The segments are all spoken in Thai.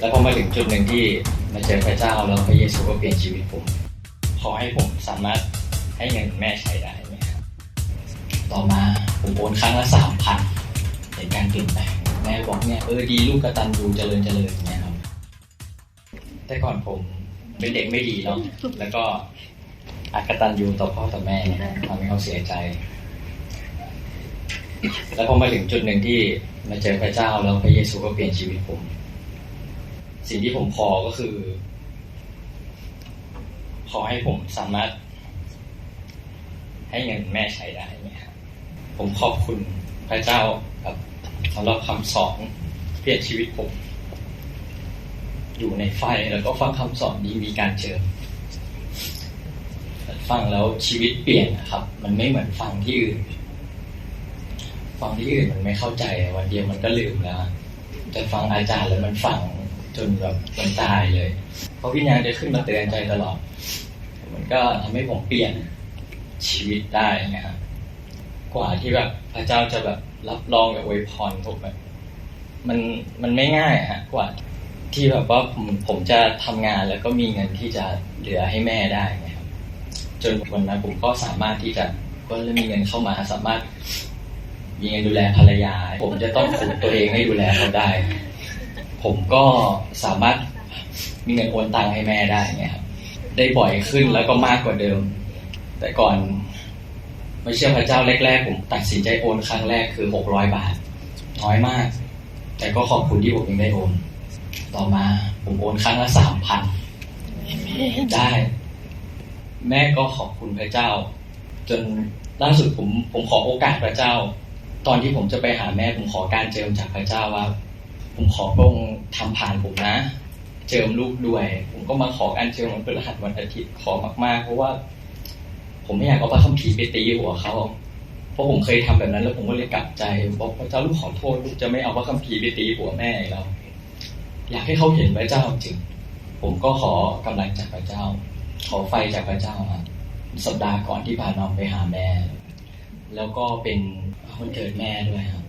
แล้วพอมาถึงจุดหนึ่งที่มาเจอพระเจ้าแล้วพระเยซูก็เปลี่ยนชีวิตผม ขอให้ผมสามารถให้เงินแม่ใช้ได้ไหมครับต่อมาผมโอนครั้งละสามพันเห็นการเปลี่ยนแปลงแม่บอกเนี่ยเออดีลูกกระตันยูเจริญเจริญอย่างเงี้ยครับแต่ก่อนผมเป็นเด็กไม่ดีเนาะแล้วก็อักตันยูต่อพ่อต่อแม่ทำให้เขาเสียใจ แล้วพอมาถึงจุดหนึ่งที่มาเจอพระเจ้าแล้วพระเยซูก็เปลี่ยนชีวิตผม สิ่งที่ผมขอก็คือ ขอให้ผมสามารถ ให้เงินแม่ใช้ได้ไหมครับผมขอบคุณพระเจ้าครับสำหรับคำสอนเปลี่ยนชีวิตผม อยู่ในไฟแล้วก็ฟังคำสอนนี้มีการเจิมฟังแล้วชีวิตเปลี่ยนนะครับ มันไม่เหมือนฟังที่อื่น ฟังที่อื่นมันไม่เข้าใจวันเดียวมันก็ลืมแล้วแต่ฟังอาจารย์แล้วมันฝัง จนแบบมันตายเลย เพราะวิญญาณจะขึ้นมาเตือนใจตลอด มันก็ทำให้ผมเปลี่ยนชีวิตได้นะครับ กว่าที่แบบพระเจ้าจะแบบรับรองกับอวยพรผมแบบมันมันไม่ง่ายฮะ กว่าที่แบบว่าผมผมจะทำงานแล้วก็มีเงินที่จะเหลือให้แม่ได้นะครับ จนวันนั้นผมก็สามารถที่จะก็เริ่มมีเงินเข้ามาสามารถมีเงินดูแลภรรยา ผมจะต้องฝึกตัวเองให้ดูแลเขาได้ ผมก็สามารถมีเงินโอนตังค์ให้แม่ได้เงี้ยครับได้บ่อยขึ้นแล้วก็มากกว่าเดิม แต่ก่อนไม่เชื่อพระเจ้าแรกๆ ผมตัดสินใจโอนครั้งแรกคือหกร้อยบาท น้อยมาก แต่ก็ขอบคุณที่ผมยังได้โอน ต่อมาผมโอนครั้งละสามพันได้ แม่ก็ขอบคุณพระเจ้า จนล่าสุดผมผมขอโอกาสพระเจ้า ตอนที่ผมจะไปหาแม่ผมขอการเจิมจากพระเจ้าว่า ผมขอพระองค์ทำผ่านผมนะ เจิมลูกด้วย ผมก็มาขอการเจิมวันพฤหัสวันอาทิตย์ขอมากๆ เพราะว่า ผมไม่อยากเอาพระคัมภีร์ไปตีหัวเขาเพราะผมเคยทำแบบนั้น แล้วผมก็เลยกลับใจบอกพระเจ้าลูกขอโทษลูกจะไม่เอาพระคัมภีร์ไปตีหัวแม่แล้วอยากให้เขาเห็นพระเจ้าจริง ผมก็ขอกำลังจากพระเจ้า ขอไฟจากพระเจ้ามาสัปดาห์ก่อนที่ผ่านมาไปหาแม่ แล้วก็เป็นวันเกิดแม่ด้วยครับ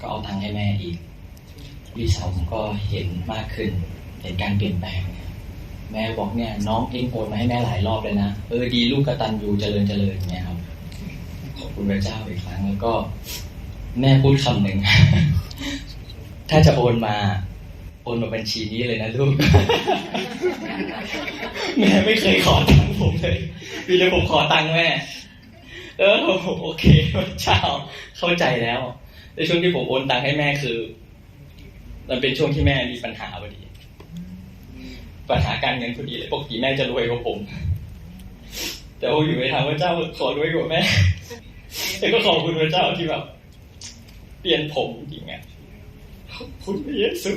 ก็เอาตังค์ให้แม่อีก พี่สาวผมก็เห็นมากขึ้น เห็นการเปลี่ยนแปลง แม่บอกเนี่ย น้องเองโอนมาให้แม่หลายรอบเลยนะ เออดีลูกกระตันยูเจริญเจริญเนี่ยครับ ขอบคุณพระเจ้าอีกครั้งแล้วก็ แม่พูดคำหนึ่ง ถ้าจะโอนมา โอนมาบัญชีนี้เลยนะลูก แม่ไม่เคยขอตังค์ผมเลยมีแต่ผมขอตังค์แม่เออโอเคพระเจ้าเข้าใจแล้วในช่วงที่ผมโอนตังค์ให้แม่คือ มันเป็นช่วงที่แม่มีปัญหาพอดี ปัญหาการเงินพอดีเลยปกติแม่จะรวยกว่าผม แต่โออยู่ในทางพระเจ้าขอรวยกว่าแม่แต่ก็ขอบคุณพระเจ้าที่แบบเปลี่ยนผมจริงๆอะขอบคุณพระเยซู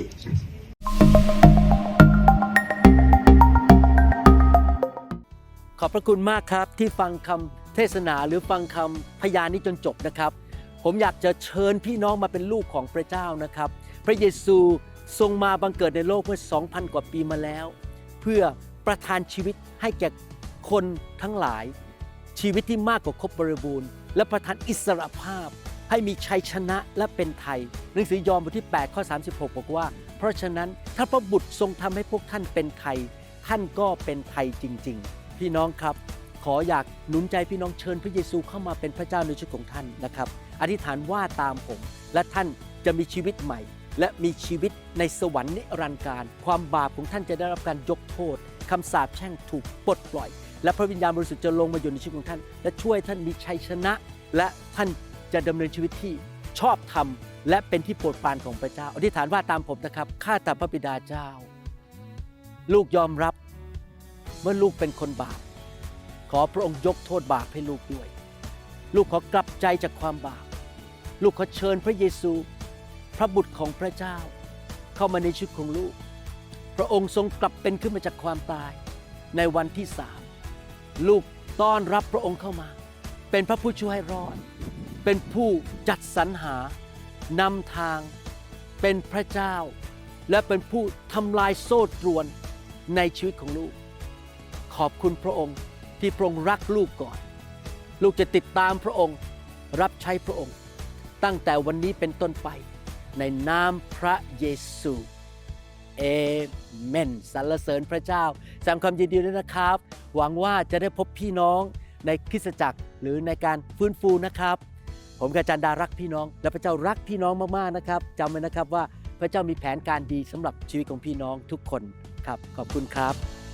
ขอบพระคุณมากครับที่ฟังคำเทศนาหรือฟังคำพยานนี้จนจบนะครับ ผมอยากจะเชิญพี่น้องมาเป็นลูกของพระเจ้านะครับ พระเยซูทรงมาบังเกิดในโลกเมื่อ 2,000 กว่าปีมาแล้ว เพื่อประทานชีวิตให้แก่คนทั้งหลาย ชีวิตที่มากกว่าครบบริบูรณ์ และประทานอิสรภาพ ให้มีชัยชนะและเป็นไทยหนังสือยอห์นบทที่ 8 ข้อ 36 บอกว่า เพราะฉะนั้นถ้าพระบุตรทรงทำให้พวกท่านเป็นไทย ท่านก็เป็นไทยจริง ๆ พี่น้องครับ ขออยากหนุนใจพี่น้องเชิญพระเยซูเข้ามาเป็นพระเจ้าในชีวิตของท่านนะครับ อธิษฐานว่าตามผม และท่านจะมีชีวิตใหม่ และมีชีวิตในสวรรค์นิรันดร์การ ความบาปของท่านจะได้รับการยกโทษคำสาปแช่งถูกปลดปล่อย และพระวิญญาณบริสุทธิ์จะลงมาอยู่ในชีวิตของท่าน และช่วยท่านมีชัยชนะ และท่านจะดำเนินชีวิตที่ชอบธรรม และเป็นที่โปรดปรานของพระเจ้าอธิษฐานว่าตามผมนะครับข้าแต่พระบิดาเจ้า ลูกยอมรับเมื่อลูกเป็นคนบาป ขอพระองค์ยกโทษบาปให้ลูกด้วย ลูกขอกลับใจจากความบาป ลูกขอเชิญพระเยซู พระบุตรของพระเจ้า เข้ามาในชีวิตของลูก พระองค์ทรงกลับเป็นขึ้นมาจากความตายในวันที่สามลูกต้อนรับพระองค์เข้ามา เป็นพระผู้ช่วยให้รอด เป็นผู้จัดสรรหานำทาง เป็นพระเจ้า และเป็นผู้ทำลายโซ่ตรวนในชีวิตของลูก ขอบคุณพระองค์ที่พระองค์รักลูกก่อน ลูกจะติดตามพระองค์รับใช้พระองค์ ตั้งแต่วันนี้เป็นต้นไป ในนามพระเยซูเอเมนสรรเสริญพระเจ้าแสดงความยินดีด้วยนะครับ หวังว่าจะได้พบพี่น้องในคริสตจักรหรือในการฟื้นฟูนะครับ ผมกับอาจารย์ดารักพี่น้อง และพระเจ้ารักพี่น้องมากๆนะครับจำไว้นะครับว่าพระเจ้ามีแผนการดีสำหรับชีวิตของพี่น้องทุกคนครับ ขอบคุณครับ